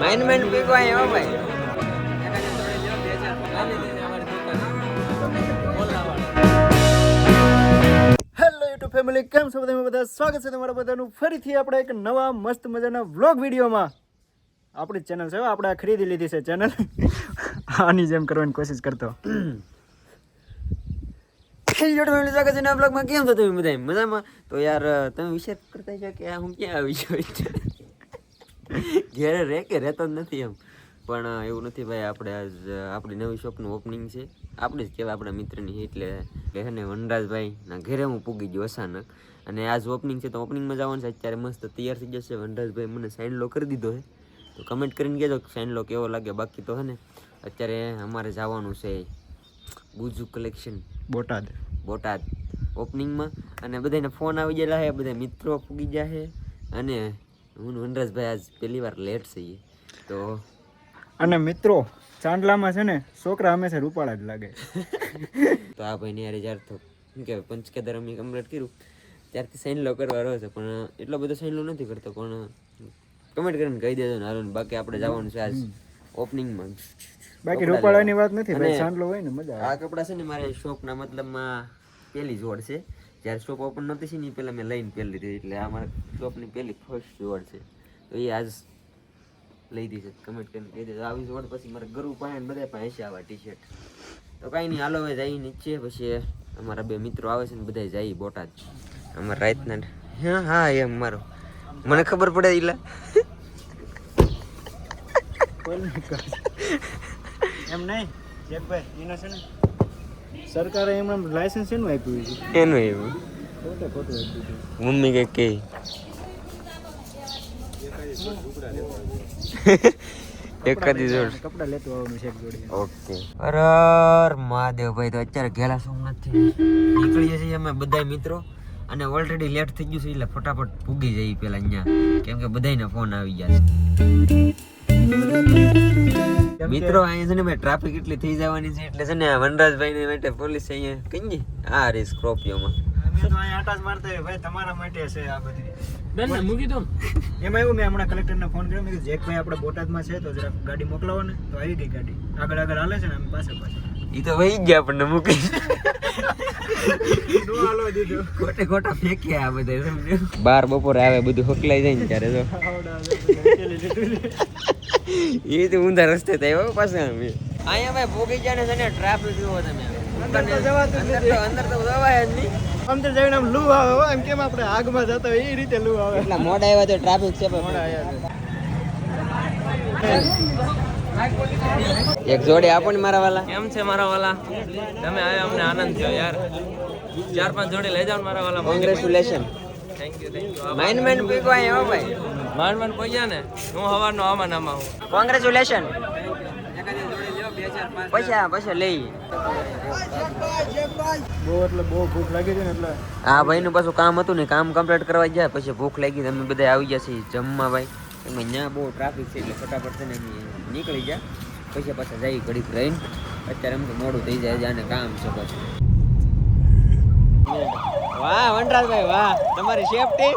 Mind main pico આવ્યો ભાઈ. Family કેમ છો તમે બધા સ્વાગત છે તમારા બધાનું. ફરીથી આપણે એક નવા મસ્ત મજાના વ્લોગ વિડીયોમાં આપણી ચેનલ છે હો, આપણે આ ખરીદી લીધી છે ચેનલ આની જેમ કરવાની કોશિશ કરતો. સ્વાગત છે નવા બ્લોગમાં કેમ છો તમે બધા મજામાં? તો યાર તમે વિચાર કરતા છો કે આ હું ક્યાં આવી છું? ઘેરે રહે કે રહેતો જ નથી એમ. પણ એવું નથી ભાઈ આપણે આજ આપણી નવી શોપનું ઓપનિંગ છે. આપણે જ કહેવાય આપણા મિત્રની એટલે એટલે છે ને વનરાજભાઈ ના ઘરે હું પૂગી ગયો અચાનક. અને આજ ઓપનિંગ છે તો ઓપનિંગમાં જવાનું છે. અત્યારે મસ્ત તૈયાર થઈ જશે. વનરાજભાઈ મને સાઇન લો કરી દીધો છે. તો કમેન્ટ કરીને કહેજો સાઇન લો કેવો લાગે બાકી તો હે ને અત્યારે અમારે જવાનું છે ગુજુ કલેક્શન બોટાદ. બોટાદ. ઓપનિંગમાં અને બધાને ફોન આવી ગયેલા છે બધા મિત્રો પૂગી ગયા છે. અને હું વનરાજભાઈ આજ પહેલી વાર લેટ છીએ તો અને મિત્રો ચાંદલામાં છે ને છોકરા હંમેશા રૂપાળા જ લાગે. તો આ ભાઈને યાર જ્યારે તો શું કહેવાય પંચકેદાર અમે કમ્પ્લીટ કર્યું. ત્યારથી સાઈન લો કરવા રહ્યો છે પણ એટલો બધો સાઈન લો નથી કરતો પણ કમેન્ટ કરીને કહી દેજો ને હાલો બાકી આપણે જવાનું છે આજ ઓપનિંગમાં બાકી રૂપાળાની વાત નથી ભાઈ સાંડલો હોય ને મજા આ કપડાં છે ને મારે શોપના મતલબમાં પહેલી જોડ છે. જ્યારે શોપ ઓપન નહોતી છે ને એ પહેલાં મેં લઈને પહેરી લીધી. એટલે આ મારા શોપની પહેલી ફર્સ્ટ જોડ છે. તો એ આજ લઈ દીધી કમેન્ટ કરીને કહી દેજો. આવી જોડ પછી મારે ગરુ પાસે બધા પાસે છે આવા ટી શર્ટ તો કાંઈ નહીં, હાલો હવે જઈ નીચે. પછી અમારા બે મિત્રો આવે છે ને બધા જાય બોટાદ. અમારા રાતના હા હા એમ મારો મને ખબર પડે ઈલા. એમ નહીં? જેકભાઈ એનો છે ને? સરકારે એમ એમ લાયસન્સ એનું આપ્યું છે. એનું એવું ખોટે ખોટું આપ્યું છે. મમ્મી કે કે જોડ. કપડાં લેતું આવવાનું છે એક જોડી. ઓકે. અરર મહાદેવ ભાઈ તો અત્યારે ઘેલા સોમનાથથી નીકળીએ છીએ અમે બધા મિત્રો. અને ઓલરેડી લેટ થઈ ગયું છે એટલે ફટાફટ પૂગી જઈએ પેલા અહીંયા. કેમ કે બધાયના ફોન આવી ગયા છે. મિત્રો અહીંયા છે ને ભાઈ ટ્રાફિક એટલી થઈ જવાની છે એટલે છે ને વનરાજભાઈ ને માટે પોલીસ અહીંયા કઈ ગઈ આ રે સ્કોર્પિયોમાં અમે તો અહીંયા મારતા ભાઈ તમારા માટે છે આ બધી બેન ને મૂકી દો એમાં એવું મેં હમણાં કલેક્ટરને ફોન કર્યો મેં કીધું જેકભાઈ આપણે બોટાદમાં છે તો જરાક ગાડી મોકલાવો ને તો આવી ગઈ ગાડી આગળ આગળ હાલે છે ને અમે પાસે પાસે એ તો વહી ગયા આપણને મૂકી નો હાલો દીધું ખોટે ખોટા ફેંક્યા આ બધા બાર બપોરે આવે બધું હકલાઈ જાય ને ત્યારે તો એ તો ઊંધા રસ્તે થાય હો પાછા અમે. અહીંયા ભાઈ ભોગી ગયા છે ને ટ્રાફિક જુઓ તમે. અંદર તો જવા તો અંદર તો જવાય જ નહીં. અંદર જઈને આમ લૂ આવે એમ કેમ આપણે આગમાં જતા હોય? એ રીતે લૂ આવે. એટલા મોડા આવ્યા તો ટ્રાફિક છે પણ. મોડા આવ્યા એક જોડે આપો મારા વાલા. કેમ છે મારા વાલા? તમે આવ્યા અમને આનંદ થયો યાર. ચાર પાંચ જોડે લઈ જાઓ ને મારા વાલા. Congratulation thank you thank you mind mind pico આવ્યો ભાઈ. માંડ પહોંચ્યા ને હું હવારનો આમાં નામાં હું. કોંગ્રેચ્યુલેશન પૈસા પૈસા લઈ. બહુ એટલે બહુ ભૂખ લાગી હતી ને એટલે. આ ભાઈનું પાછું કામ હતું ને કામ કમ્પ્લીટ કરવા ગયા પછી ભૂખ લાગી અમે બધા આવી ગયા છીએ જમવા ભાઈ. એમાં ત્યાં બહુ ટ્રાફિક છે એટલે ફટાફટ છે ને નીકળી ગયા. પૈસા પાછા જઈ ઘડીક રહીને. અત્યારે એમ તો મોડું થઈ જાય જાને કામ છે પછી. વાહ વનરાજભાઈ વાહ. તમારી સેફટી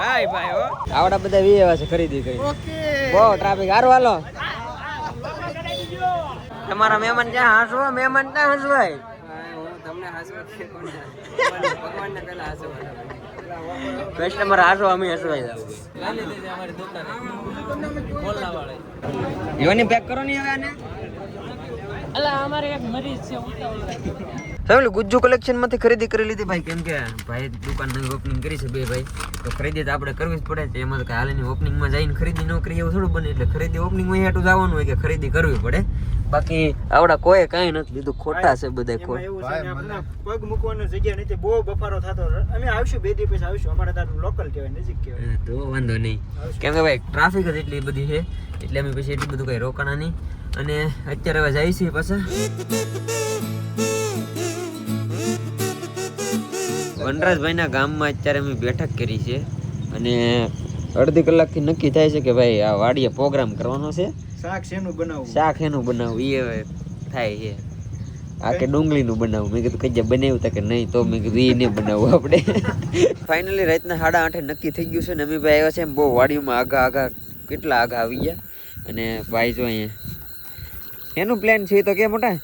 ભાઈ ભાઈ હો. આવડા બધા વી એવા છે ખરીદી કરી. ઓકે. બહુ ટ્રાફિક હારો હાલો. તમારા મહેમાન ક્યાં હાંસવો? મહેમાન ક્યાં હસવાય? કસ્ટમર હાસો અમે હસવાઈ જાવ યોની પેક કરો ને હવે આને અલા અમારે એક મરીઝ છે ઉતાવળ ફેમિલી ગુજ્જુ કલેક્શનમાંથી ખરીદી કરી લીધી ભાઈ કેમ કે ભાઈ દુકાન નવી ઓપનિંગ કરી છે બે ભાઈ. તો ખરીદી તો આપણે કરવી જ પડે છે. એમાં તો કઈ હાલની ઓપનિંગમાં જઈને ખરીદી ન કરીએ એવું થોડું બને. એટલે ખરીદી ઓપનિંગમાં હેઠું જવાનું હોય કે ખરીદી કરવી પડે. બાકી આવડા કોઈ કાંઈ નથી. લીધું ખોટા છે બધા એમાં એવું છે પગ મૂકવાની જગ્યા નથી. બહુ બફારો થતો. અમે આવશું બે દિવસ પછી આવશું. અમારે તારું લોકલ કહેવાય નજીક કહેવાય. તો વાંધો નહીં. કેમ કે ભાઈ ટ્રાફિક જ એટલી બધી છે. એટલે અમે પછી એટલું બધું કઈ રોકાણા નહીં. અને અત્યારે હવે જાય છે પાછા. વનરાજભાઈના ગામમાં અત્યારે અમે બેઠક કરી છે અને અડધી કલાકથી નક્કી થાય છે કે ભાઈ આ વાડીએ પ્રોગ્રામ કરવાનો છે. શાક શેનું બનાવવું? શાક એનું બનાવવું? એ હવે થાય છે. આ કે ડુંગળીનું બનાવું મેં કીધું કઈ બનાવ્યું તા કે નહીં તો મેં કીધું એ નહીં બનાવવું આપણે. ફાઇનલી રાતના સાડા આઠે નક્કી થઈ ગયું છે ને અમે ભાઈ આવ્યા છે એમ બહુ વાડીમાં આગા આગા કેટલા આગા આવી ગયા. અને ભાઈ જો અહીંયા એનું પ્લાન છે તો કે મોટા?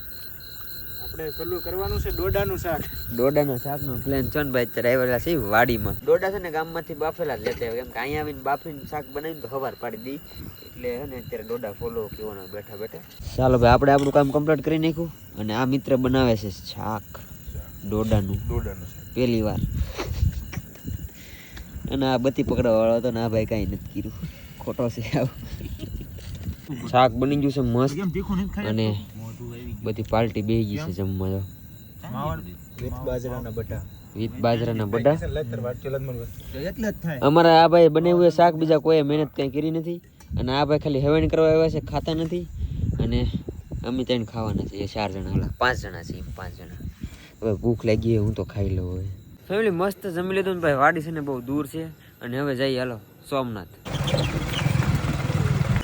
આપણે પેલું કરવાનું છે ડોડાનું શાક. ડોડાના શાકનો પ્લાન છે ને ભાઈ અત્યારે આવેલા છે વાડીમાં. દોડા છે ને ગામમાંથી બાફેલા જ લેતા કેમ કે અહીંયા આવીને બાફીને શાક બનાવીને તો હવાર પાડી દી. એટલે હે ને અત્યારે ડોડા ફોલો કેવાના બેઠા બેઠા. ચાલો ભાઈ આપણે આપણું કામ કમ્પ્લીટ કરી નાખ્યું અને આ મિત્ર બનાવે છે શાક. દોડાનું પહેલી વાર. અને આ બધી પકડવા વાળો હતો ને આ ભાઈ કાંઈ નથી કર્યું. ખોટો છે આવું. શાક બની ગયું છે મસ્ત. અને બધી પાર્ટી બેહી ગઈ છે જમવા તો. વિથ બાજરાના બટા. વિથ બાજરાના બડા એટલે જ થાય અમારા આ ભાઈ બનાવ્યું શાક બીજા કોઈ મહેનત કંઈ કરી નથી. અને આ ભાઈ ખાલી હવેણ કરવા આવ્યા છે ખાતા નથી. અને અમે ત્રણ ખાવાના છીએ ચાર જણા ઓલા પાંચ જણા છીએ પાંચ જણા. હવે ભૂખ લાગી હોય હું તો ખાઈ લઉં હવે. ફેમિલી મસ્ત જમી લીધું ને ભાઈ વાડી છે ને બહુ દૂર છે. અને હવે જઈએ હાલો સોમનાથ.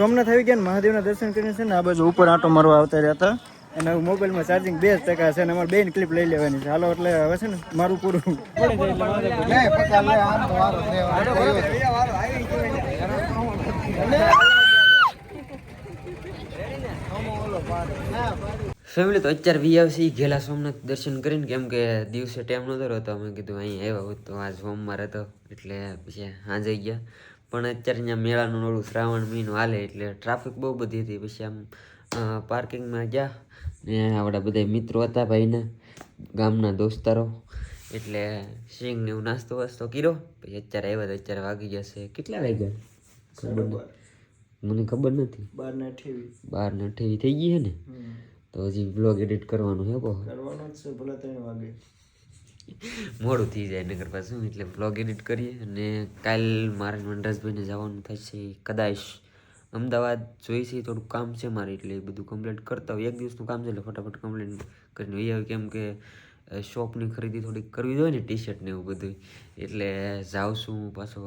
સોમનાથ આવી ગયા મહાદેવના દર્શન કરીને છે ને આ બાજુ ઉપર આંટો મારવા આવતા રહ્યા હતા. અને મોબાઈલમાં ચાર્જિંગ બે ટકા છે અને અમારે બેન ક્લિપ લઈ લેવાની છે. હાલો, એટલે હવે છે ને મારું પૂરું. ફેમિલી તો અત્યારે વી આવશે ઘેલા સોમનાથ દર્શન કરીને કેમ કે દિવસે ટાઈમ નહોતો રહેતો. અમે કીધું અહીં આવ્યા તો આજ સોમવાર હતો. એટલે પછી સાંજે ગયા. પણ અત્યારે અહીંયા મેળાનું ઓળું શ્રાવણ મહિનો હાલે એટલે ટ્રાફિક બહુ બધી હતી. પછી આમ પાર્કિંગમાં ગયા ને આપણા બધા મિત્રો હતા ભાઈના ગામના દોસ્તારો. એટલે સિંગ ને એવું નાસ્તો વાસ્તો કર્યો. પછી અત્યારે આવ્યા તો અત્યારે વાગી જશે. કેટલા વાગ્યા? મને ખબર નથી. બાર ને અઠ્યાવીસ. બાર ને અઠ્યાવીસ થઈ ગઈ છે ને? તો હજી બ્લોગ એડિટ કરવાનું છે બહુ કરવાનો જ છે ભલે ત્રણ વાગે. મોડું થઈ જાય નગર પાછું એટલે બ્લોગ એડિટ કરીએ અને કાલ મારે વનરાજભાઈને જવાનું થશે કદાચ. અમદાવાદ જોઈ છે થોડું કામ છે મારે એટલે એ બધું કમ્પ્લીટ કરતા હોય. એક દિવસનું કામ છે એટલે ફટાફટ કમ્પ્લીટ કરીને વહી આવે કેમ કે શોપની ખરીદી થોડીક કરવી જોઈએ ને ટી શર્ટ ને એવું બધું એટલે જાઉં છું હું પાછો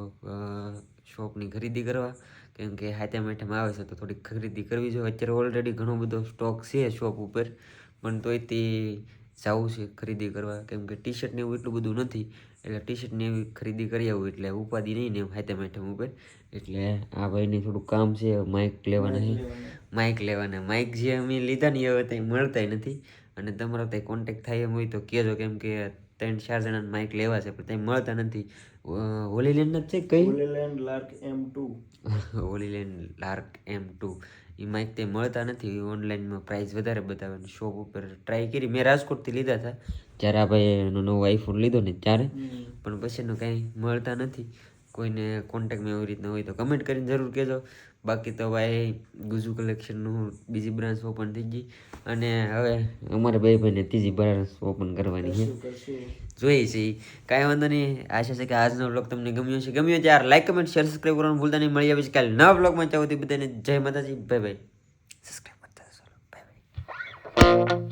શોપની ખરીદી કરવા. કેમ કે હાથે માઠામાં આવે છે, તો થોડીક ખરીદી કરવી જોઈએ. અત્યારે ઓલરેડી ઘણો બધો સ્ટોક છે શોપ ઉપર. પણ તોય તે જવું છે ખરીદી કરવા. કેમ કે ટી શર્ટને એવું એટલું બધું નથી. એટલે ટી શર્ટને એવી ખરીદી કરી આવું. એટલે ઉપાધિ નહીં ને હાથે માથે ઉપર એટલે આ ભાઈને થોડું કામ છે માઇક લેવાના. છે માઇક લેવાના. માઇક જે અમે લીધા ને હવે ત્યાં મળતાય નથી. અને તમારો ત્યાં કોન્ટેક્ટ થાય એમ હોય તો કહેજો. કેમ કે ત્રણ ચાર જણાને માઇક લેવા છે પણ ત્યાં મળતા નથી. હોલીલેન્ડ જ છે કઈ? Hollyland Lark M two Hollyland Lark M two એ માઇક તે મળતા નથી. ઓનલાઈનમાં પ્રાઇસ વધારે બતાવે શોપ ઉપર ટ્રાય કરી. મેં રાજકોટથી લીધા હતા જ્યારે આ ભાઈ એનો નવો આઈફોન લીધો ને ત્યારે. પણ પછી એનું કાંઈ મળતા નથી. કોઈને કોન્ટેક્ટમાં એવી રીતના હોય તો કમેન્ટ કરીને જરૂર કહેજો. બાકી તો ભાઈ ગુજુ કલેક્શનનું બીજી બ્રાન્ચ ઓપન થઈ ગઈ. અને હવે અમારા ભાઈ ભાઈને ત્રીજી બ્રાન્ચ ઓપન કરવાની છે. જોઈએ છે કાંઈ વાંધો નહીં. આશા છે કે આજનો બ્લોગ તમને ગમ્યો છે ગમ્યો ત્યારે લાઈક કમેન્ટ શેર સબસ્ક્રાઈબ કરવાનું ભૂલતા નહીં. મળી આવે છે કાલે નવા બ્લોગમાં ચાહો બધાને જય માતાજી. ભાઈ ભાઈ સબસ્ક્રાઈબ કરતા બાય બાય